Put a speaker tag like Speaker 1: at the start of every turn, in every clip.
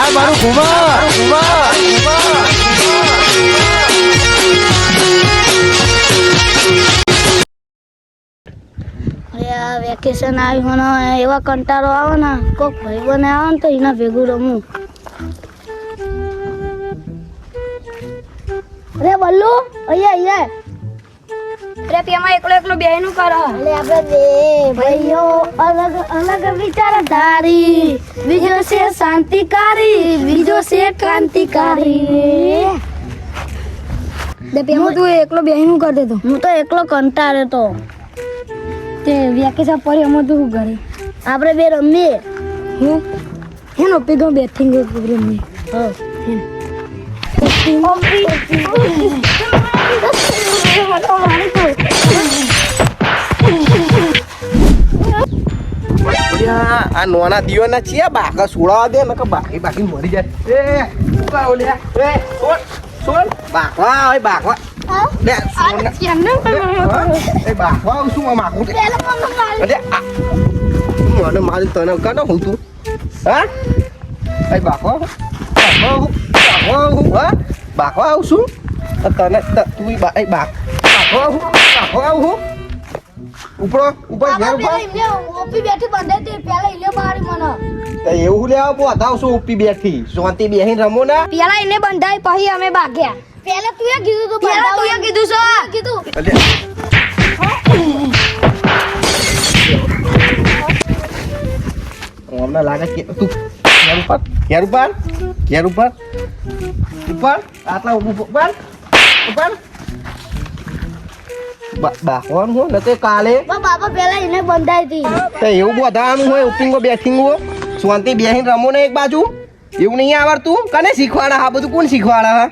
Speaker 1: આ મારું ઘુમા ઘુમા
Speaker 2: વેકેશન આવ્યું ને એવા કંટાળો આવે ને, કોક ભાઈ બને આવે ને તો એના ભેગું રમું. અરે બલ્લુ, અહીંયા અહીંયા.
Speaker 3: અરે પેમાં એકલો એકલો બેહીનું કર.
Speaker 2: એટલે આપણે બે ભાઈઓ અલગ અલગ વિચાર ધારી બીજો છે શાંતિકારી બીજો છે ક્રાંતિકારી.
Speaker 3: દે પેમાં તું એકલો બેહીનું કરી દેતો.
Speaker 2: હું તો એકલો કંટાળે તો
Speaker 3: તે વેકેશન પડી એમાં તું શું કરે
Speaker 2: આપણે બે રમીએ.
Speaker 3: હું? હેનો પીગો બે થિંગ રમીએ.
Speaker 2: હા.
Speaker 1: ઓલ્યા, આ નોના દીવાના છીએ બાકા સુડાવા દે નકર બાકી બાકી મરી જાય. એ ઊભા ઓલ્યા એ સોન સોન બાકવા ઓય બાકવા. લે સોન? એ બાકવા આવું શું આમ આખું છે? અરે આ. મને મારી તને કાનો હું તું. હા? એ બાકવા બાકવા હું હા? બાકવા આવું શું? તને ત- બા એ બાક બાકવા આવું બાકવા આવું ઉપરો ઉપર ઘેર ઉપર
Speaker 2: ઓપી બેઠી બંધે તે પેલા ઇલે મારી મને
Speaker 1: તો એવું લેવા બહુ હતાવશો ઉપી બેઠી શાંતિ બેહીને રમો ને
Speaker 3: પેલા એને બંધાય પછી અમે ભાગ્યા
Speaker 2: પેલા તું એ કીધું તું
Speaker 3: પેલા તું એ કીધું છો
Speaker 2: કીધું
Speaker 1: અમને લાગે કે તું ઘેર ઉપર ઘેર ઉપર ઘેર ઉપર. ઉપર. આટલા ઉપર ઉપર ઉપર બાકવાનું હોય ને તે કાલે.
Speaker 2: બાપા પેલા એને બંધાઈ હતી
Speaker 1: તો એવું બધાનું હોય ઉપીંગો બેઠીંગો શાંતિ બેહીને રમો ને એક બાજુ. એવું નહીં આવડતું. કને શીખવાડા? હા બધું કોણ શીખવાડા હા?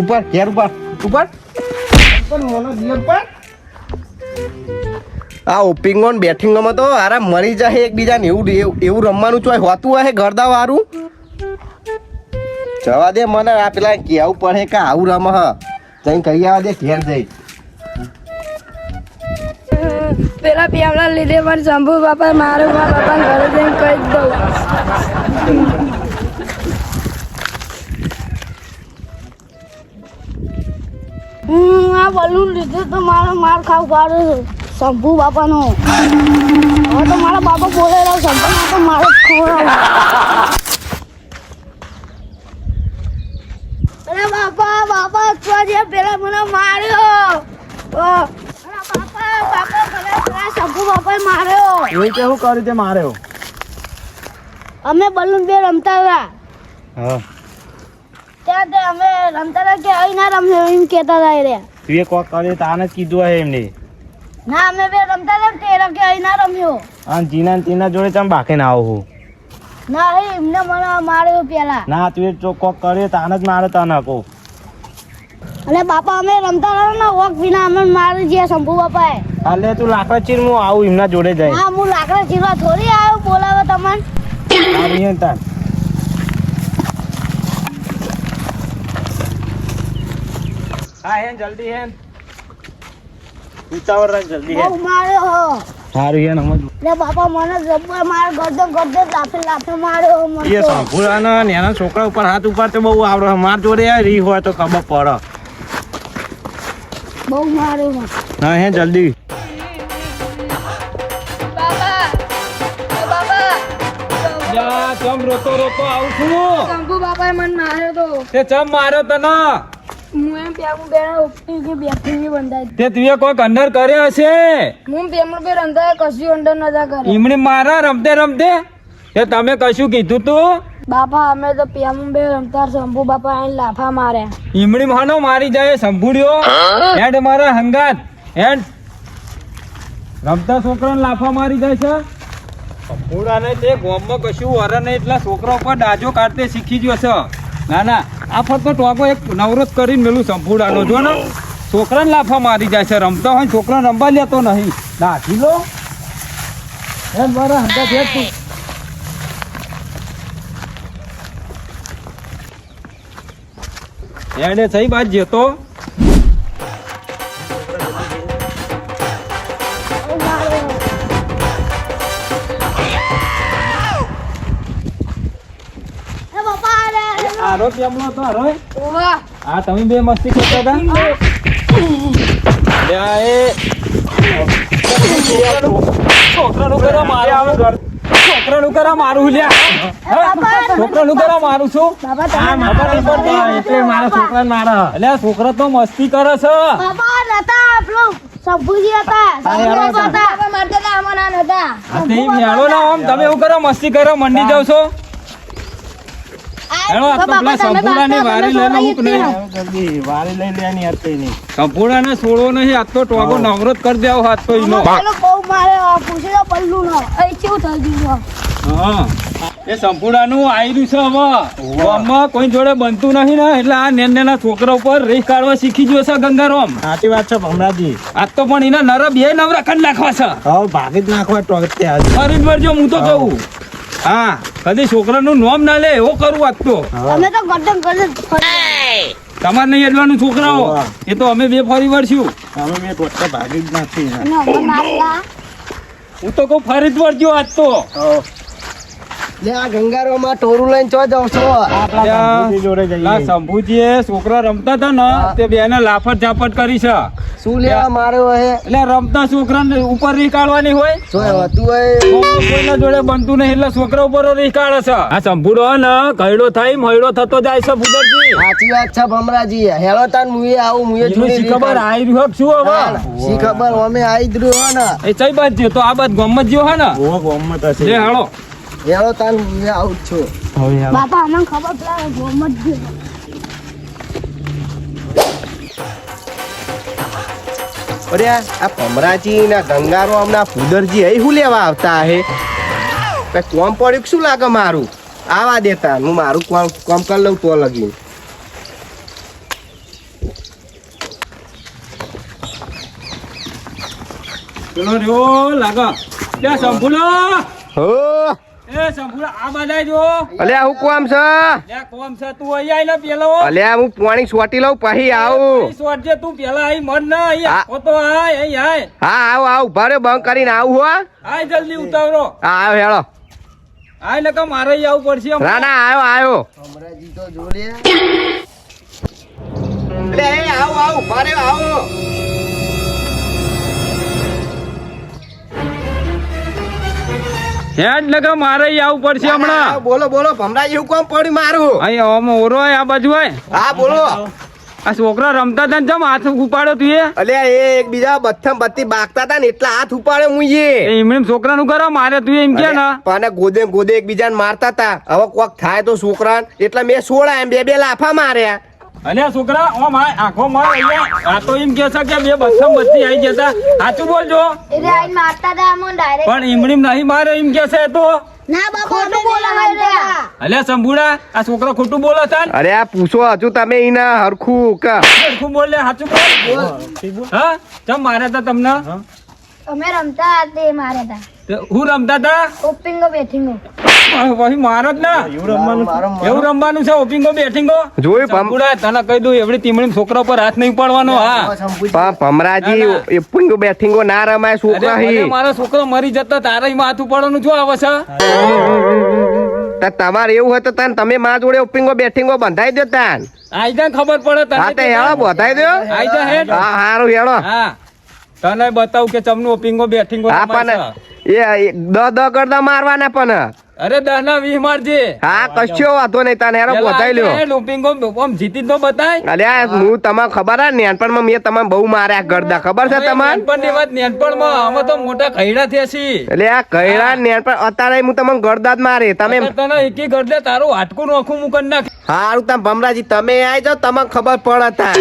Speaker 1: ઉપર ઘેર ઉપર. ઉપર. ઉપર મોનો દિયર પર આ ઓપિંગોન ને બેઠિંગોમાં તો આરા મરી જાય એકબીજાને. એવું એવું- રમવાનું ચોય હોતું હે ગરદા વાળું. જવા દે મને આ પેલા કહેવું પડે કે આવું રમ હ. જઈને કહી આવવા દે, ઘેર જઈ.
Speaker 3: પેલા પેલા લીધે પણ શંભુ બાપા, મારું મા બાપા ઘરે જઈને કહી દઉં.
Speaker 2: હું આ બલૂન લીધું તો મારો માર ખાવ પાડો શંભુ બાપાનો. હવે તો મારા બાપા બોલે રહ્યો શંભુ બાપા મારો જ અરે બાપા બાપા અત્યારે પેલા મને માર્યો. બાપા બાપા પેલા પેલા શંભુ બાપાએ માર્યો.
Speaker 1: એવું કેવું કર્યું તે માર્યો?
Speaker 2: અમે બલૂન બે રમતા હતા.
Speaker 1: હા.
Speaker 2: ત્યાં તે અમે રમતા હતા કે અહીં ના રમ્યો એમ કહેતા હતા એ
Speaker 4: તું એ કોક કર્યું તાને જ કીધું હે એમને.
Speaker 2: ના અમે બે રમતા હતા તે રહ્યા કે અહીં ના રમ્યો.
Speaker 4: અને જીના તીના જોડે તમે બાકે ના આવો
Speaker 2: ના હે એમને મને માર્યો પેલા.
Speaker 4: ના તું એ ચો કોક કરે તાને જ મારે તને કો
Speaker 2: અને બાપા અમે રમતા હતા ને વોક વિના અમે મારી ગયા શંભુ બાપાએ.
Speaker 4: અલે તું લાકડા ચીર હું આવું એમના જોડે જાય.
Speaker 2: હા હું લાકડા ચીરવા થોડી આવ્યો બોલાવે તમને.
Speaker 4: આવીએ તાન. હા હે જલ્દી હે ઉતાવળ રાખ જલ્દી હે
Speaker 2: બહુ માર્યો હો.
Speaker 4: સારું હે સમજ
Speaker 2: ને બાપા મને જબ્બર માર ગરદો ગરદો લાફે લાફે માર્યો મને
Speaker 4: એ
Speaker 2: તો.
Speaker 4: ને એના છોકરા ઉપર હાથ ઉપર તો બહુ આવડે. માર જોડે રી હોય તો ખબર પડે.
Speaker 2: બહુ માર્યો.
Speaker 4: હે. જલ્દી. જા ચમ રોતો રોતો આવું છું.
Speaker 3: શંભુ બાપાએ મને માર્યો તો.
Speaker 4: તે ચમ માર્યો તને? તે તુએ કોઈક અંડર કર્યો હશે?
Speaker 3: હું પેમલો બે રંધાય કશું અંડર નતા કરે
Speaker 4: ઈમણી મારા રમતે રમતે? તે તમે કશું કીધું તું?
Speaker 3: બાપા અમે તો પેમ બે રમતા શંભુ બાપા અહીં લાફા મારે.
Speaker 4: ઈમણી માનો મારી જાય સંભુડ્યો એન્ડ મારા હંગાત. એન્ડ રમતા છોકરાને લાફા મારી જાય છે? સંભુડાને તે ગોમમાં કશું વર નહીં એટલા છોકરા ઉપર ડાજો કાઢતે શીખી ગયો છે. ના ના, આ ફક્ત ટોકો એક નવરોત કરીને મેલું સંપૂર્ણ જો ને, છોકરાને લાફા મારી જાય છે, રમતો હોય છોકરાને રમવા લેતો નહીં. ના લો. એમ બરા હંગાત હેડ તું. એને સહી બાદ જતો. હારો પેમલો તો હારો
Speaker 3: ઓવા.
Speaker 4: આ તમે બે મસ્તી કરતા હતા? એ છોકરાનું કરો મારું છોકરાનું કરો મારું લ્યા. છોકરાનું કરો મારું છું.
Speaker 2: બાબા
Speaker 4: આ
Speaker 2: તમે
Speaker 4: ખબર નહીં પડતી. એટલે મારા છોકરાને મારે. એટલે આ તો મસ્તી કરે છે.
Speaker 2: બાબા નતા પેલો સબુજી હતા. સબુજી હતા.
Speaker 3: બાપા મારતા હતા આમાં ના નતા.
Speaker 4: આ તે મેળો ના તમે એવું કરો મસ્તી કરો મંડી જાવ છો. હેલો આ તો પેલા સંપૂર્ણાની વારી લઈને હું નહીં? સંપૂર્ણાને છોડવો નહીં આજ તો ટોગો નવરોત કરી દેવો હાથ તો ઈનો
Speaker 2: બહુ મારે પૂછી પલ્લુ નો અહીં કેવું થઈ ગયું
Speaker 4: હા. એ સંપૂર્ણાનું આયરું છે હવે. ગામમાં કોઈ જોડે બનતું નહીં ને એટલે આ નેન નેના છોકરા ઉપર રેસ કાઢવા શીખી ગયો છે ગંગારામ.
Speaker 5: સાચી વાત છે ભમરાજી.
Speaker 4: આજ તો પણ એના નર બે નવરા કરી નાખવા છે.
Speaker 5: હવે ભાગી જ નાખવા ટોક ત્યાં
Speaker 4: ફરી વળજો હું તો કહું હા કદી છોકરાનું નોમ ના લે એવો કરું આજ તો.
Speaker 2: અમે તો ગરદન ગરદન
Speaker 4: તમારે નહીં એટલાનું છોકરાઓ. એ તો અમે બે ફરી વળશું
Speaker 5: અમે બે ટોટકા ભાગી જ નથી.
Speaker 4: હું તો કહું ફરી જ વળજો આજ તો.
Speaker 1: લે આ ગંગારોમાં ટોરું લઈને ચો જાવ છો?
Speaker 4: ત્યાં
Speaker 5: જોડે
Speaker 4: છોકરા રમતા હતા ને તે બેને લાફટ ઝાપટ કરી છે.
Speaker 1: શું લેવા માર્યો હે
Speaker 4: એટલે રમતા છોકરાને ઉપર રહી હોય.
Speaker 1: તું
Speaker 4: કોઈના જોડે બનતું નહીં એટલે છોકરા ઉપર રહી છે. આ સંભુડો ને કઈડો થાય મહિડો થતો જાય છે ભૂદરજી.
Speaker 1: સાચી વાત છે ભમરાજી. હેલો તાન મુએ આવું મુએ
Speaker 4: એનું ખબર આઈ રહ્યો કે શું હવે?
Speaker 1: શી ખબર અમે આઈ જ રહ્યો ને.
Speaker 4: એ ચઈ બાદ તો આ બાદ ગમત જ્યો હે ને?
Speaker 5: ઓ ગમત હશે.
Speaker 4: લે હાલો.
Speaker 1: હેલો તાન આવું જ છું.
Speaker 5: હવે હાલ.
Speaker 2: બાપા અમને ખબર પેલા ગોમત જ
Speaker 1: અરે આ પમરાજી ના ગંગારો હમણાં ફુદરજી અહીં શું લેવા આવતા હે? કોમ પડ્યું શું લાગે મારું? આવા દેતા હું મારું કોમ કોમ કરી લઉં તો લગી
Speaker 4: રહ્યો લાગે. લે સંભુલો
Speaker 1: હો!
Speaker 4: એ સંભુલો આ બધા જો.
Speaker 1: અલ્યા હું કોમ છે?
Speaker 4: લે કોમ છે તું અહીં આઈ ને પેલો.
Speaker 1: અલ્યા હું પાણી સોટી લઉં પછી આવું.
Speaker 4: સોટજે તું પેલા અહીં મન ના અહીં
Speaker 1: હા.
Speaker 4: તો આય અહીં આય.
Speaker 1: હા આવું આવ ભારે બંધ કરીને આવું હો
Speaker 4: આય જલ્દી ઉતાવરો
Speaker 1: હા આવ હેળો.
Speaker 4: આય નકા મારે આવું પડશે.
Speaker 1: ના ના તો જો લે આવો આવો ભારે આવો.
Speaker 4: હેડ લગા મારે આવવું પડશે હમણાં.
Speaker 1: બોલો બોલો ભમરાજી એવું કોમ પડ્યું મારું?
Speaker 4: અહીં ઓરો આ બાજુ હોય.
Speaker 1: હા બોલો.
Speaker 4: આ છોકરા રમતા હતા ને જમ હાથ ઉપાડો તું એ?
Speaker 1: અલ્યા એ એકબીજા બથમ બત્તી બાગતા હતા ને એટલા હાથ ઉપાડ્યો હું એ.
Speaker 4: એ એમણે છોકરાનું કરો મારે તું એમ કે ને.
Speaker 1: પણ ગોદે ગોદે એકબીજાને મારતા હતા. હવે કોક થાય તો છોકરા એટલે મેં સોળા એમ બે બે લાફા માર્યા.
Speaker 4: અને છોકરા ઓમ આ આંખો માર અહીંયા. આ તો એમ કે છે કે બે બસમ બચ્ચી આવી જતા સાચું બોલજો.
Speaker 2: એટલે આઈ મારતા દા મો ડાયરેક્ટ
Speaker 4: પણ ઈમડીમ નહીં મારે એમ કે છે તો.
Speaker 2: ના બાપા ખોટું બોલાવા
Speaker 4: અલ્યા સંભુડા આ છોકરો ખોટું બોલે છે
Speaker 1: અરે આ પૂછો હજુ તમે એના હરખું કા.
Speaker 4: સરખું બોલે સાચું બોલ. હા? તમ મારે તા તમને?
Speaker 2: અમે રમતા તે મારે
Speaker 4: તે. હું રમતા
Speaker 2: ઓપિંગો
Speaker 4: પછી મારો જ ને. એવું રમવાનું છે ઓપિંગો બેઠિંગો?
Speaker 1: જોયું ભમ-
Speaker 4: તને કહી દઉં એવડી છોકરા પર હાથ નહીં પડવાનો હા.
Speaker 1: પણ ભમરાજી
Speaker 4: ના, ના.
Speaker 1: બેઠીંગો ના રમાય છોકરા હી.
Speaker 4: મારો છોકરો મરી જતો તારે હાથ માથું પડવાનું શું આવે છે.
Speaker 1: તમારે એવું હોય તો તને તમે મા જોડે ઓપિંગો બેઠીંગો બંધાઈ દો તાન.
Speaker 4: આઈ ખબર પડે
Speaker 1: હા તો હેળો બંધાઈ દો
Speaker 4: આઈ જા હેડ.
Speaker 1: હા હારું હેળો.
Speaker 4: હા. તને બતાવું કે ચમનું ઓપિંગો બેઠિંગો
Speaker 1: હા પણ એ દ દ કરતા મારવાના પણ.
Speaker 4: અરે દહ ના વીસ મારજે.
Speaker 1: હા કશો વાંધો નહીં તને હેરો બતાવી લ્યો.
Speaker 4: જા આમ જીતી તો બતાય.
Speaker 1: અરે હું તમને ખબર આ નેનપણમાં મેં તમને બહુ માર્યા ગરદા ખબર છે તમારે?
Speaker 4: નેનપણની વાત નાનપણમાં અમે તો મોટા કૈડા થયા છીએ
Speaker 1: એટલે આ કૈડા નેનપણ અત્યારે હું તમને ગરદા જ મારે. તમે
Speaker 4: તને એકી ગરદે તારું હાટકું નોખું મુકન નાખ
Speaker 1: હારું તમે ભમરાજી તમે આઈ જાઓ તમને ખબર પડે તા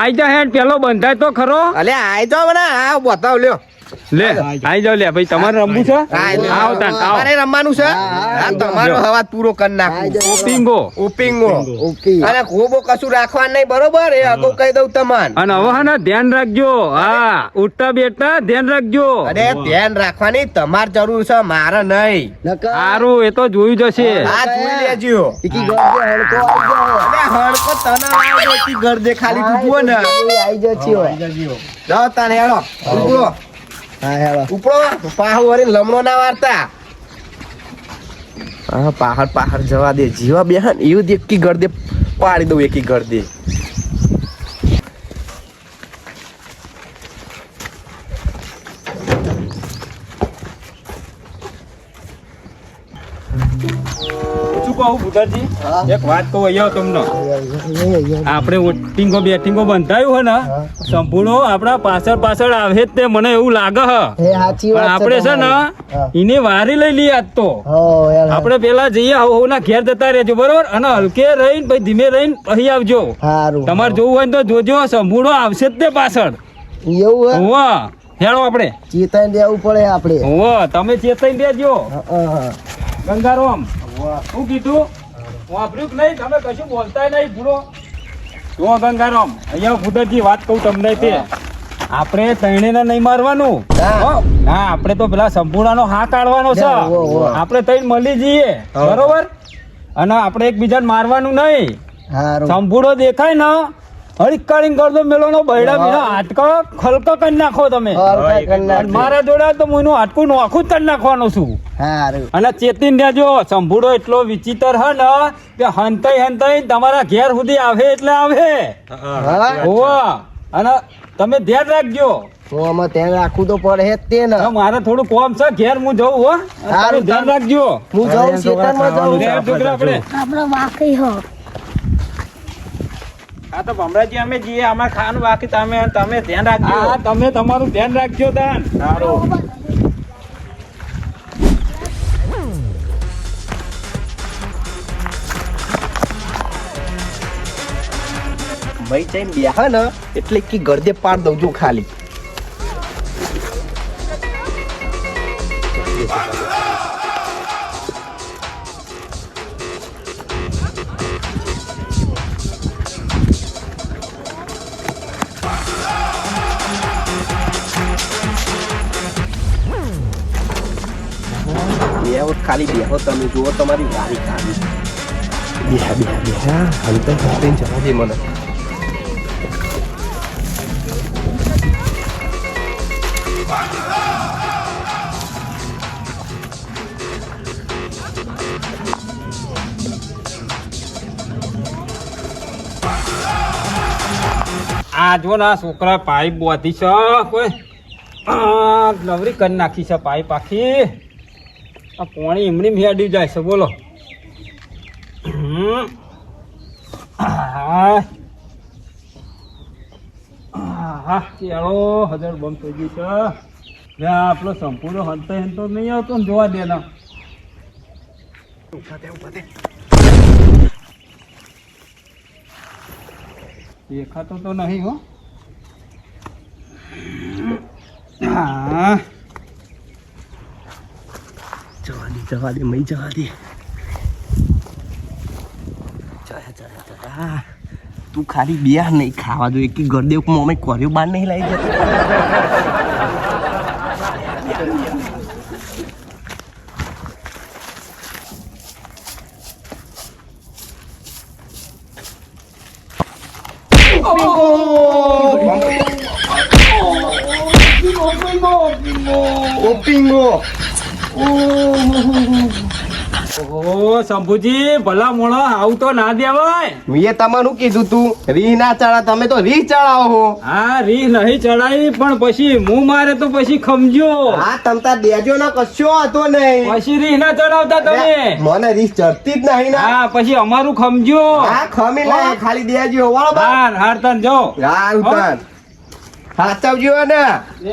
Speaker 4: આઈ જા હેડ પેલો બંધાય તો ખરો.
Speaker 1: અલે આઈ જાઓ ને આ બતાવ લ્યો.
Speaker 4: લે આઈ જાવ લે ભાઈ તમારે રમવું છે? આવો તાન આવો.
Speaker 1: તમારે રમવાનું છે? આ તમારો હવાજ પૂરો કરી નાખો.
Speaker 4: ઓપિંગો
Speaker 1: ઓપિંગો અને ખોબો કશું રાખવાનું નહીં બરોબર? એ અગાઉ કહી દઉં તમાન.
Speaker 4: અને હવે હા ધ્યાન રાખજો. હા ઉઠતા બેઠતા ધ્યાન રાખજો.
Speaker 1: અરે ધ્યાન રાખવાની તમારે જરૂર છે મારે નહીં.
Speaker 4: સારું એ તો જોયું જશે
Speaker 1: આ જોઈ લેજો. અરે હળકો તને આવ્યો ઈકી ગરજે ખાલી તું જુઓ ને? જાવ તાને હેળો ઉપડો ઉપડો પાહુ લમણો ના વારતા. હા પહાડ પહાડ જવા દે. જીવા બેહન એવું જ એકી ગળદે પાડી દઉં એકી ગળદે
Speaker 4: શું ભૂતરજી એક વાત કહું અહીંયા તમને. આપણે ઓટિંગો બેટિંગો બંધાયું હે ને સંપૂર્ણ આપણા પાછળ પાછળ આવે જ તે મને એવું લાગે હ. આપણે છે ને એને વારી લઈ લઈએ આજ તો. આપણે પેલા જઈએ ના ઘેર જતા રહેજો બરોબર? અને હલકે રહીને પછી ધીમે રહીને અહીં આવજો. તમારે જોવું હોય ને તો જોજો સંપૂર્ણ આવશે જ તે પાછળ.
Speaker 1: એવું
Speaker 4: હોવા. હેળો આપણે.
Speaker 1: ચેતન દેવું પડે આપણે.
Speaker 4: હોવા તમે ચેતાઈ દેજો ગંગારામ શું કીધું? વાપર્યું નહીં? તમે કશું બોલતા નહીં ભૂલો. જો ગંગારામ અહીંયા ભૂતરજી વાત કહું તમને તે. આપણે તૈણીને નહીં મારવાનું. ના? આપણે તો પેલા સંપૂર્ણનો હા કાઢવાનો છે. આપણે તૈણ મળી જઈએ. બરોબર? અને આપણે એકબીજાને મારવાનું નહીં. સંપૂર્ણ દેખાય ને. હળીકાળી મેલો નો બૈડા બીના હાટકો ખલકો કરી નાખો તમે. મારા જોડે તો હું એનું હાટકું નોખું જ કરી નાખવાનું છું. અને ચેતીન દેજો સંભૂડો એટલો વિચિત્ર હે ને કે હંતાઈ હંતાઈ તમારા ઘેર સુધી આવે એટલે આવે. હોવા. અને તમે ધ્યાન રાખજો.
Speaker 1: તો અમે ધ્યાન રાખવું તો પડે જ તે ને.
Speaker 4: મારે થોડું કોમ છે ઘેર હું જઉં હો.
Speaker 1: સારું,
Speaker 4: ધ્યાન રાખજો.
Speaker 1: હું જાઉં ચેતનમાં જાઉં.
Speaker 4: આપણો.
Speaker 2: વાકઈ હો.
Speaker 5: આ તો ભમરાજી અમે જઈએ અમારે ખાવાનું બાકી તમે તમે ધ્યાન રાખજો.
Speaker 4: હા તમે તમારું ધ્યાન રાખજો તાન.
Speaker 5: સારું.
Speaker 1: ભાઈ જઈને બેહા ને એટલે કે ગરદે પાડ દઉં છું ખાલી. ખાલી બેહો તમે જુઓ, તમારી વારી ખાલી બેહા બેહા બેહા હલતા હલતા જવા દે મને.
Speaker 4: આ જો ના છોકરા પાઇપ બોધી છે, કોઈ. લવરી કરી નાખી છે પાઇપ આખી. આ પાણી એમની મેળવી જાય છે બોલો. કેળો હજાર બંધ થઈ ગયું છે. આપણો સંપૂર્ણ હંતો હંતો નહીં આવતો ને જોવા દે ના દેખાતો તો નહીં હો. હા
Speaker 1: જવા દે જવા દે મઈ જવા દે જયા જયા જયા તું ખાલી બિયા નહીં ખાવા જોઈએ કે ગરદેવ મોમે કર્યો બાર નહીં લાવી જતી ઓપિંગો
Speaker 4: ઓહો શંભુજી ભલા મોણો આવું તો ના દેવાય.
Speaker 1: મેં તમારું કીધું તું? રીહ ના ચડા તમે તો રીહ ચડાવો છો
Speaker 4: હા રીહ નહીં ચડાવી પણ પછી હું મારે તો પછી ખમજો.
Speaker 1: હા તમતા દેજો ના કશો હતો નહીં.
Speaker 4: પછી રીહ ના ચડાવતા તમે.
Speaker 1: મને રીહ ચડતી જ નહીં
Speaker 4: હા પછી અમારું ખમજો.
Speaker 1: હા ખમી ખાલી દેજો વાળો બા.
Speaker 4: હાર હાર તન જો.
Speaker 1: હા ઉતાર. હાચવજો ને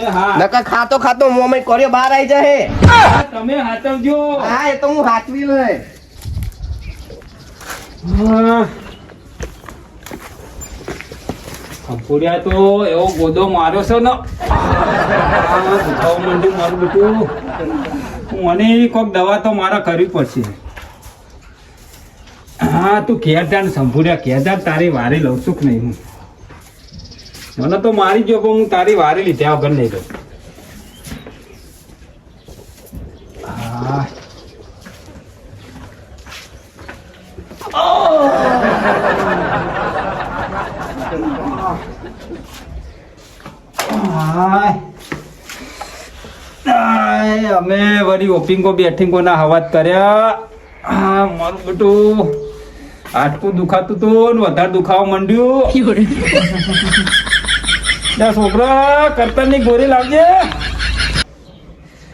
Speaker 4: હા.
Speaker 1: નકર ખાતો ખાતો મોમે કર્યો બહાર આવી જાય
Speaker 4: તમે હાચવજો
Speaker 1: હા એ તો હું હાચવી લે
Speaker 4: હા. તો એવો ગોદો માર્યો છે ને. દુખાવા માંડ્યું મારું બેટું. મને કોઈક દવા તો મારા કરવી પડશે. હા તું ઘેર જા ને ઘેર તારી વારે લઉં છું કે નહીં હું. મને તો મારી જો પણ હું તારી વારી લીધા વગર નહીં. હાય, અમે વળી ઓપિંગો બેઠિંગો ના હવાજ કર્યા. મારું બેટું. આટકું દુખાતું હતું વધારે દુખાવા માંડ્યું. છોકરા કરતરની ગોરી લાવજે.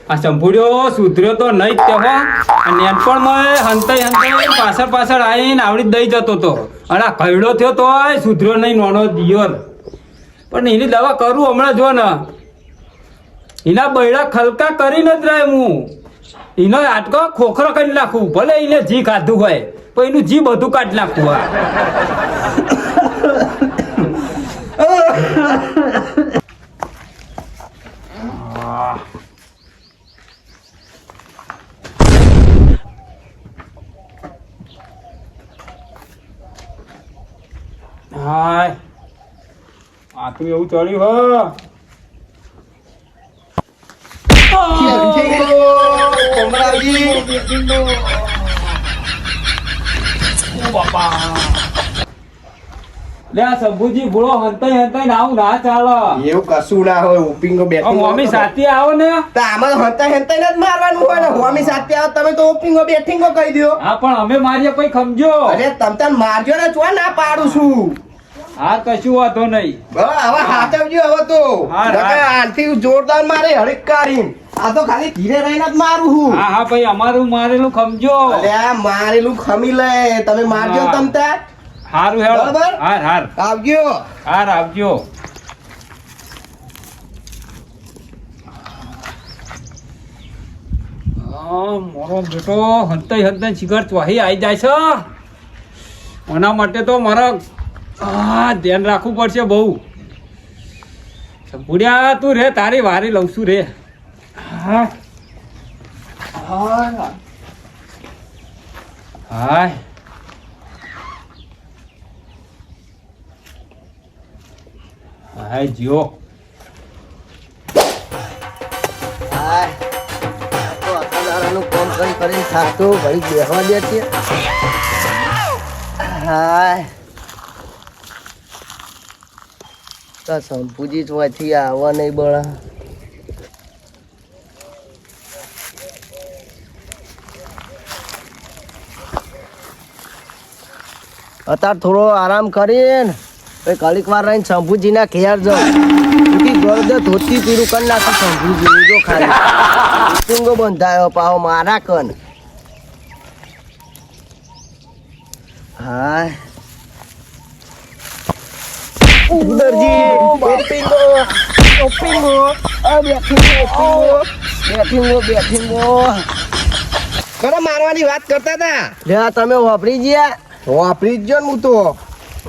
Speaker 4: આ સંભુડ્યો સુધર્યો તો નહીં જ તે એમ પણ નેનપણમાં હંતાઈ હંતાઈ પાછળ પાછળ આવીને આવડી દઈ જતો હતો અને આ કયડો થયો તો સુધર્યો નહીં નોનો દિયોર. પણ એની દવા કરું હમણાં જો ને. એના બૈડા ખલકા કરીને જ રહે હું. એનો આટકો ખોખરો કરી નાખું. ભલે એને જી ખાધું હોય, પણ એનું જી બધું કાઢી નાખવું આ À. hai, à tôi yêu trời đi hơ. Chuyện gì còn ra gì chuyện gì bà bà. લે આ શંભુજી ભૂળો હંતાઈ હંતાઈ ને આવું ના ચાલે.
Speaker 6: એવું કશું ના હોય ઓપિંગો
Speaker 4: આ
Speaker 6: બેઠી
Speaker 4: સાથે આવો ને.
Speaker 6: તો આમાં હંતા હેંતા જ મારવાનું હોય ને. હોમી સાથે આવો તમે તો ઓપિંગો બેઠીંગો કહી દો
Speaker 4: હા પણ અમે મારીએ કોઈ ખમજો.
Speaker 6: અરે તમ તમ મારજો ને ચો ના પાડું છું?
Speaker 4: હા કશું વાંધો નહીં.
Speaker 6: હવે હાચવજો હવે તો. આનથી જોરદાર મારે કાઢીને. આ તો ખાલી ધીરે રહીને જ મારું હું
Speaker 4: હા હા ભાઈ અમારું મારેલું ખમજો.
Speaker 6: અરે મારેલું ખમી લે. તમે મારજો
Speaker 4: હા. હારું હેડો.
Speaker 6: બરાબર?
Speaker 4: હાર હાર.
Speaker 6: આવજો.
Speaker 4: હાર આવજો. મારો બેટો હંતે હંતે શિખર ચોહી આવી જાય છે. એના માટે તો મારે ધ્યાન રાખવું પડશે બહુ. ભૂડ્યા તું રે તારી વારી લઉં છું રે. હા. હાય. હાય જીઓ.
Speaker 6: આવવા નહીં બળા. અત્યારે થોડો આરામ કરીને પછી કલિક વાર રહીને શંભુજીના ઘેર જો ઉઠી ગરદે ધોતી પીરું કર નાખું શંભુજી જો ખાલી. ટીંગો બંધાયો પાવ મારા કન. હાય. ઉદરજી ઓપિંગો ઓપિંગો આ બેઠીંગો ઓપિંગો બેઠીંગો બેઠીંગો.
Speaker 1: કરે મારવાની વાત કરતા હતા.
Speaker 6: લે તમે વાપરી ગયા
Speaker 1: વાપરી જ જો ને હું તો.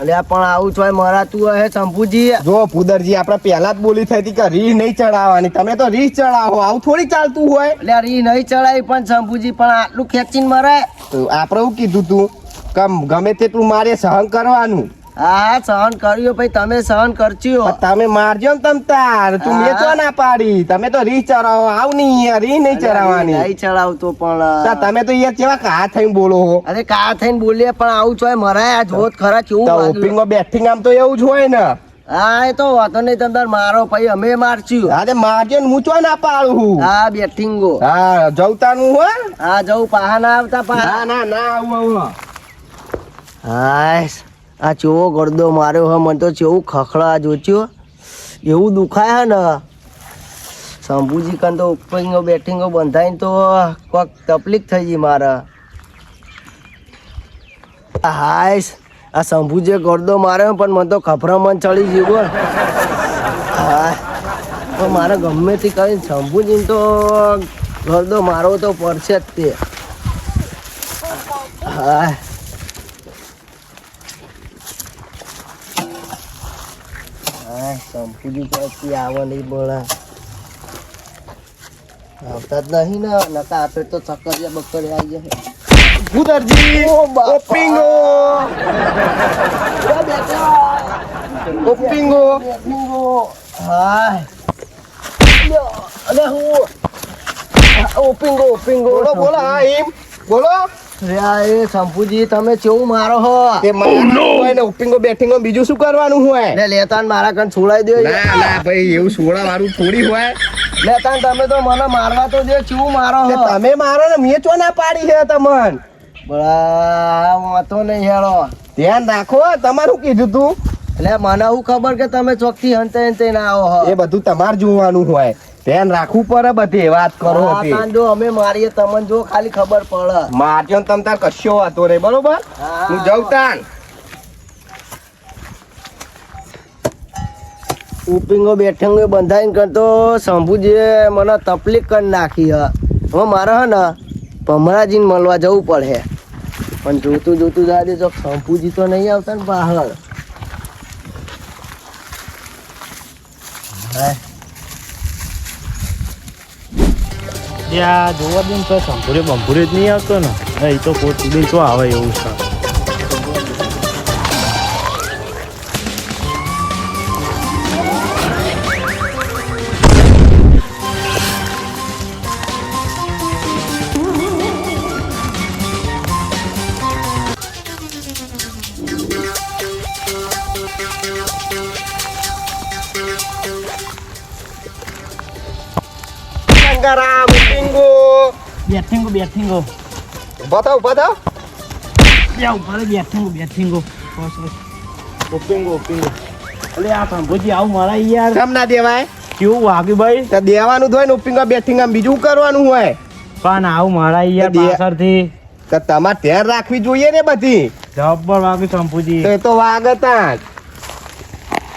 Speaker 6: અલ્યા પણ આવું છો મારા તું હે શંભુજી.
Speaker 1: જો પુદરજી આપણે પહેલા જ બોલી થઈ હતી કે રી નહીં ચડાવવાની. તમે તો રી ચડાવો આવું થોડી ચાલતું હોય.
Speaker 6: એટલે રી નહીં ચડાવી પણ શંભુજી પણ આટલું ખેંચીને મરે.
Speaker 1: તો આપણે એવું કીધું તું કે ગમે તેટલું મારે સહન કરવાનું.
Speaker 6: હા સહન કર્યું ભાઈ તમે સહન કરચ્યો
Speaker 1: તમે મારજો ને તમ તાર. તું મેં તો ના પાડી. તમે તો રી ચડાવો. આવ નહીં યાર રીહ નહીં ચડાવવાની.
Speaker 6: નહીં
Speaker 1: ચરાવતો
Speaker 6: પણ
Speaker 1: તમે તો યાર કેવા કા થઈને બોલો હો?
Speaker 6: અરે કા થઈને બોલીએ પણ આવું છો મરાય આ જોત ખરા કેવું.
Speaker 1: ઓપિંગમાં બેઠિંગ આમ તો એવું જ હોય ને.
Speaker 6: હા એ તો વાતો નહીં તમે મારો પછી અમે મારચ્યું
Speaker 1: હા મારજો ને હું ચો ના પાડું હા?
Speaker 6: બેઠીંગો.
Speaker 1: હા જવતાનું હોય
Speaker 6: હા જવું પાહા ના આવતા પાહા.
Speaker 1: ના ના આવું આવું.
Speaker 6: હાય. આ ચેવો ગરદો માર્યો હ, મને તો ચેવું ખખડા જોચ્યો. એવું દુખાય હે ને? શંભુજી કાન તો ઉપરિંગો બેટિંગો બંધાઈને તો કોક તકલીફ થઈ ગઈ મારે. હાય આ શંભુજીએ ગરદો માર્યો પણ મને તો ખભરામણ ચડી ગયું હા તો મારે ગમે તે કરીને શંભુજીને તો ગરદો મારવો તો પડશે જ તે. હાય હા સંપૂજી ક્યાંથી આવે નહીં બોલા. આવતા જ નહીં ને નકા આપણે તો ચક્કરિયા બકરિયા આવી જાય
Speaker 1: પુદરજી ઓપિંગો ઓપિંગો
Speaker 6: હાય! અલે હું? ઓપિંગો ઓપિંગો
Speaker 1: બોલો બોલો. હા એમ. બોલો.
Speaker 6: આ એ તમે કેવું મારો હો?
Speaker 1: તે મારવાનું હોય ને બેઠિંગો બીજું શું કરવાનું હોય?
Speaker 6: લે લેતા મારા કન છોડાઈ દે.
Speaker 1: ના ના ભાઈ એવું સોડા વાળું થોડી હોય.
Speaker 6: લેતા તમે તો મને મારવા તો દે કેવું મારો હો?
Speaker 1: તમે મારો ને મેં ચો ના પાડી છે તમન?
Speaker 6: બળા વાંધો નહીં હેળો
Speaker 1: ધ્યાન રાખો તમારું કીધું તું.
Speaker 6: એટલે મને હું ખબર કે તમે ચોકથી હંતે હંતે ના આવો
Speaker 1: એ બધું તમારે જોવાનું હોય. ધ્યાન રાખવું પડે બધી વાત કરો
Speaker 6: આ અમે મારીએ તમને જો ખાલી ખબર પડે.
Speaker 1: મારજો ને તમ તાર કશો વાતો નહીં બરોબર?
Speaker 6: હા.
Speaker 1: હું જઉં તાન.
Speaker 6: ઉપીંગો બેઠેંગો બંધાઈને કરતો શંભુજીએ મને તકલીફ કરી નાખી હ. હવે મારે હે ને ભમરાજીને મળવા જવું પડે. પણ જોતું જોતું દાદી તો શંભુજી તો નહીં આવતા ને બહાર.
Speaker 5: ત્યાં જોવા દે ને તો સંભુરે બંભુરે જ નહીં આવતો ને એ તો કોઈ બી આવે એવું છે. બેઠીંગો. બેઠીંગો
Speaker 1: બતાવ. બતાવ
Speaker 5: બે ઉપર બેથિંગો બેથિંગો બસ બસ. ઓપિંગો ઓપિંગો અલે આ સંભુજી આવું મારા યાર.
Speaker 1: કેમ ના દેવાય?
Speaker 5: કેવું વાગ્યું ભાઈ?
Speaker 1: તો દેવાનું જ હોય ને ઉપીંગા બેઠીંગા બીજું કરવાનું હોય.
Speaker 5: પણ આવું મારા યાર પાછળથી.
Speaker 1: તો તમારે ધ્યાન રાખવી જોઈએ ને બધી.
Speaker 5: જબ્બર વાગ્યું સંભુજી
Speaker 1: તો એ તો વાગતા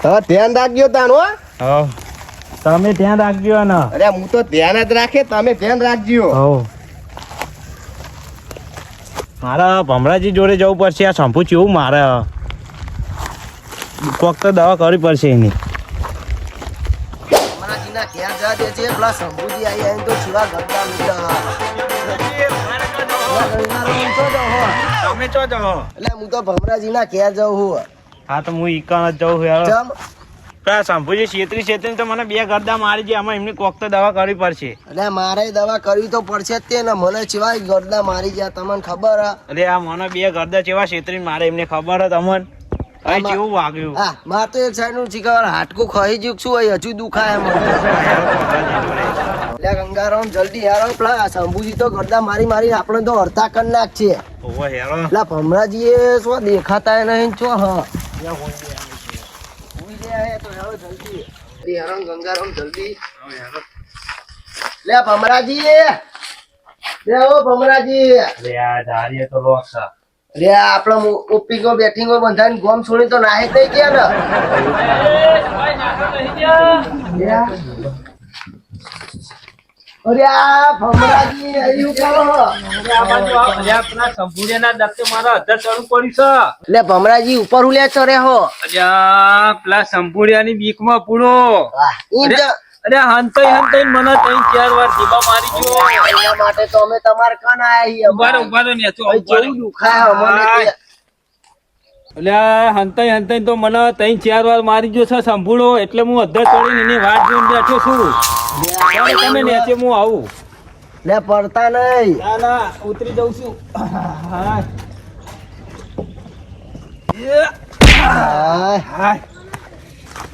Speaker 1: હવે ધ્યાન રાખજો તાન હો.
Speaker 5: હો તમે ધ્યાન રાખજો ને
Speaker 1: અરે હું તો ધ્યાન જ રાખે તમે ધ્યાન રાખજો.
Speaker 5: હો મારા ભમરાજી જોડે જવું પડશે આ શંભુ ચેવું મારે કોક તો દવા કરવી પડશે એની.
Speaker 6: એટલે હું તો ભમરાજીના ઘેર જાઉં છું.
Speaker 5: હા તો હું ઈકણ જ જાઉં છું પેલા શંભુજી છેતરી છેતરી તો મને બે ગરદા મારી છે આમાં એમની કોક તો દવા કરવી પડશે.
Speaker 6: એટલે મારે દવા કરવી તો પડશે જ તે ને મને સિવાય ગરદા મારી ગયા તમને ખબર હે?
Speaker 5: આ મને બે ગરદા ચેવા છેતરી મારે એમને ખબર હ તમને? કેવું વાગ્યું?
Speaker 6: હા મારે તો એક સાઈડનું ચીકર હાટકું ખાઈ જ્યું શું હજુ દુખાય મને એટલે ગંગારામ જલ્દી હેરો પેલા શંભુજી તો ગરદા મારી મારી આપણે તો અડતા કરી નાખ છે
Speaker 5: ઓહો હેરો.
Speaker 6: ભમરાજી એ શું દેખાતા નહીં છો હા. હે લે ભમરાજી લે ઓ ભમરાજી.
Speaker 5: લે આ ધારીએ તો લોક છે
Speaker 6: રે આપડે ઓપીગો બંધાઈને ગોમ છોડી તો નાહે થઈ ગયા ને અરે ભમરાજી એવું કરો. લે ઉપર ઉલ્યા ચરે હો.
Speaker 4: પેલા સંપુડિયાની બીકમાં પૂરો.
Speaker 6: ઈ જ-
Speaker 4: અરે હંતાઈ હંતાઈ મને ત્રણ ચાર વાર ધીબા મારી ગયો.
Speaker 6: એના માટે તો અમે તમારે કાન આયા
Speaker 4: ઊભા ઊભા ને, તો.
Speaker 6: જેવું દુખાય અમને.
Speaker 4: એટલે આ હંતાઈ હંતાઈ તો મને ત્રણ ચાર વાર મારી ગયો છે સંભૂળો. એટલે હું અધર તોડી એની વાટ જોઈને બેઠો છું. તમે નેચે હું આવું.
Speaker 6: લે પડતા નહીં.
Speaker 4: ના ના ઉતરી જઉં છું.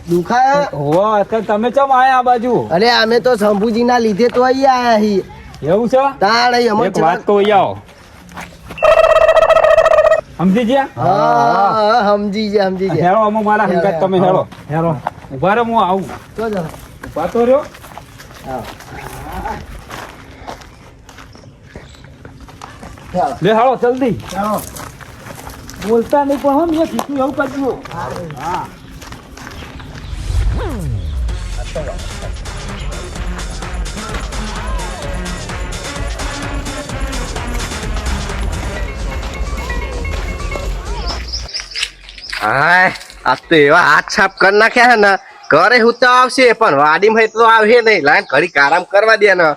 Speaker 6: દુખાય?
Speaker 4: હોવે, અત્યારે તમે ચમ આયા આ બાજુ?
Speaker 6: અરે અમે તો શંભુજી ના લીધે તો અહીં આયા
Speaker 4: એવું છે?
Speaker 6: તાણ અહીં અમે
Speaker 4: વાત તો અહીંયા આવો સમજી ગયા?
Speaker 6: હા સમજી ગયા સમજી ગયા.
Speaker 4: હેરો અમુક મારા હંગાત તમે હેરો હેરો ઊભા રહો હું આવું.
Speaker 6: તો જ
Speaker 4: ઊભા તો રહ્યો. લે હાલો જલ્દી. બોલતા નહીં પણ હો મેં કીધું એવું કરજો. હા.
Speaker 1: હાય, આ તો એવા હાથ છાપ કરી નાખ્યા છે ને, ઘરે હું તો આવશે, પણ વાડીમાં એટલો આવશે નહીં. લાઈન ઘડી આરામ કરવા દે ને.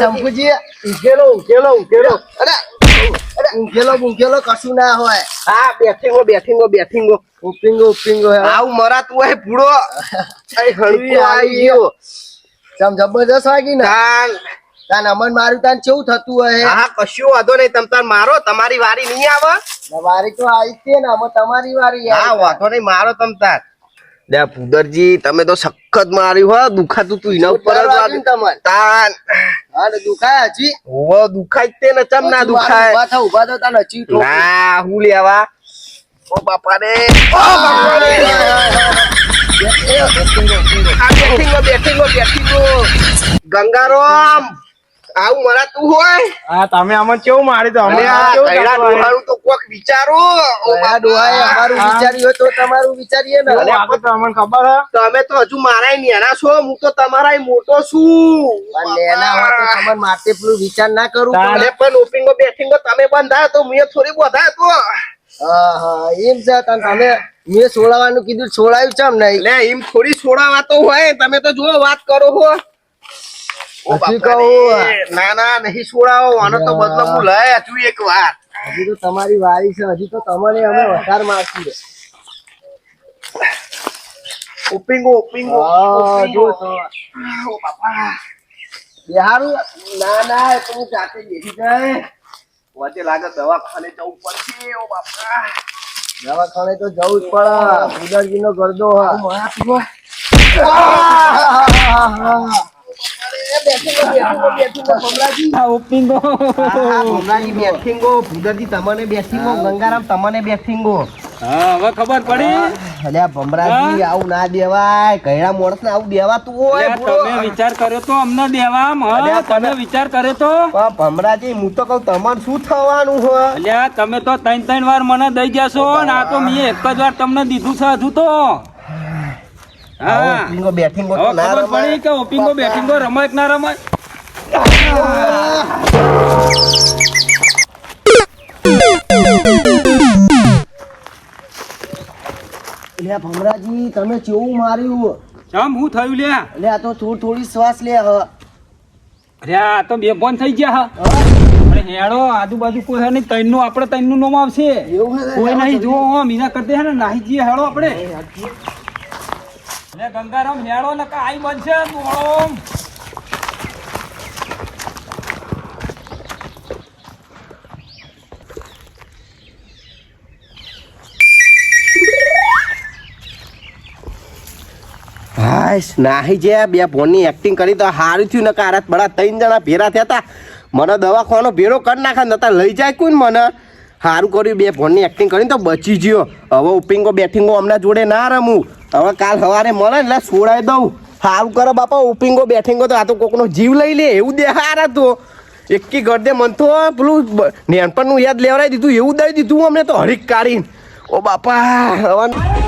Speaker 1: શંભુજી ઉકેલો ઉકેલો ઉકેલો અરે ઉકેલો ઉકેલો કશું ના હોય. હા બેઠીંગો બેઠીંગો બેઠીંગો. ઉપિંગો ઉપિંગો આવું મરાતું હોય પૂડો અરે હળવી આવી ગયો.
Speaker 6: ચમ જબરદસ્ત વાગી ને?
Speaker 1: તાન.
Speaker 6: તાન અમન મારું તાન કેવું થતું હોય?
Speaker 1: હા કશું વાંધો નહીં. તમ તાર મારો તમારી વારી નહીં આવે.
Speaker 6: વારી તો આવી છે ને અમે તમારી વારી
Speaker 1: હા વાંધો નહીં મારો તમ તાર. લે પુદરજી તમે તો સખત માર્યું હો. દુખાતું તું એના ઉપર જ તાન.
Speaker 6: અરે દુખાય હજી.
Speaker 1: ઓ દુખાય તે ને ચમ ના દુખાય?
Speaker 6: ઊભા થા ઊભા થા તાન હજી.
Speaker 1: ના હું લેવા ઓ બાપા રે ઓ બાપા રે આ બેઠીંગો બેઠીંગો બેઠીંગો ગંગારામ. આવું મરાતું હોય?
Speaker 6: હા તમે અમને કેવું મારી તો?
Speaker 1: અમે આ કૈડા ડોહાનું તો કોક વિચારો.
Speaker 6: ડોહાએ અમારું વિચાર્યું હોય તો તમારું વિચારીએ ને.
Speaker 1: તો
Speaker 6: અમને ખબર હે
Speaker 1: તમે તો હજુ મારાય નેના છો હું તો તમારાય મોટો છું.
Speaker 6: નેના હોય તો તમને માટે પેલું વિચાર ના કરું
Speaker 1: તમે. પણ ઓપિંગો બેઠિંગો તમે બંધાય તો મેં થોડી બંધાય તો.
Speaker 6: હા હા એમ છે તમે મેં સોળાવાનું કીધું છોડાયું છે
Speaker 1: ને એમ થોડી છોડાવા તો હોય તમે તો જો વાત કરો હો. ના ના નહીં છોડાવો. આનો તો બદલો હું લઈ હજુ એક વાર
Speaker 6: હજી તો તમારી વારી છે. હજી તો તમારે અમે વધારે મારશું છે.
Speaker 1: ઓપિંગો ઓપિંગો
Speaker 6: જો
Speaker 1: ઓ બાપા.
Speaker 6: બિહારું?
Speaker 1: ના ના એ તો હું જાતે બેસી જાય. વચ્ચે લાગે દવાખાને જવું પડશે ઓ બાપા.
Speaker 6: દવાખાને તો જવું જ પડે. ઉદરજી નો ગરદો હા.
Speaker 4: ઓપિંગો
Speaker 1: ભમરાજી. બેઠીંગો. ભૂદરજી તમને બેઠીંગો. ગંગારામ તમને બેઠીંગો.
Speaker 4: હવે ખબર પડી.
Speaker 1: અલ્યા ભમરાજી આવું ના દેવાય. કૈડા માણસ ને આવું દેવાતું હોય
Speaker 4: તમે વિચાર કર્યો તો અમને
Speaker 1: દેવા
Speaker 4: તમે
Speaker 1: તમે-
Speaker 4: વિચાર કર્યો તો?
Speaker 1: ભમરાજી હું તો કઉ તમારે શું થવાનું હોય?
Speaker 4: અલ્યા તમે તો ત્રણ ત્રણ વાર મને દઈ જશો ને આ તો મેં એક જ વાર તમને દીધું છે હજુ તો. હા.
Speaker 1: ઓપિંગો
Speaker 4: બેટિંગો
Speaker 1: તો ના
Speaker 4: ખબર
Speaker 1: રમાય.
Speaker 4: પડી કે ઓપિંગો બેટિંગો રમાય કે ના રમાય?
Speaker 6: ભમરાજી તમે ચેવું માર્યું?
Speaker 4: ચમ હું થયું લે?
Speaker 6: એટલે આ તો થોડી થોડી શ્વાસ લે હ
Speaker 4: અરે આ તો બે ફોન થઈ ગયા હા. અરે હેડો આજુબાજુ કોઈ હે નહીં. તૈનનું આપણે ત્રણનું નામ આવશે.
Speaker 6: એવું
Speaker 4: કોઈ નહીં જો મીના કરતે હે ને નાહી જઈએ હેડો આપણે. અરે ગંગારામ હેડો ને આઈ બનશે દોડો
Speaker 1: નાહી જે બે ફોનની એક્ટિંગ કરી તો હારું થયું ને કારત બડા ત્રણ જણા ભેરા થયા હતા. મને દવાખાનો ભેરો કરી નાખે નતા લઈ જાય કોણ મને? સારું કર્યું બે ફોનની એક્ટિંગ કરીને તો બચી ગયો. હવે ઉપિંગો બેઠિંગો હમણાં જોડે ના રમું. હવે કાલ સવારે મળે એટલે છોડાવી દઉં. સારું કરો બાપા, ઉપિંગો, બેઠિંગો તો આ તો કોકનો જીવ લઈ લે, એવું દેહારા તો એકી ગરદે મન તો પેલું નેનપણનું યાદ લેવડાવી દીધું, એવું દઈ દીધું અમને તો હરીક કાઢીને. ઓ બાપા હવે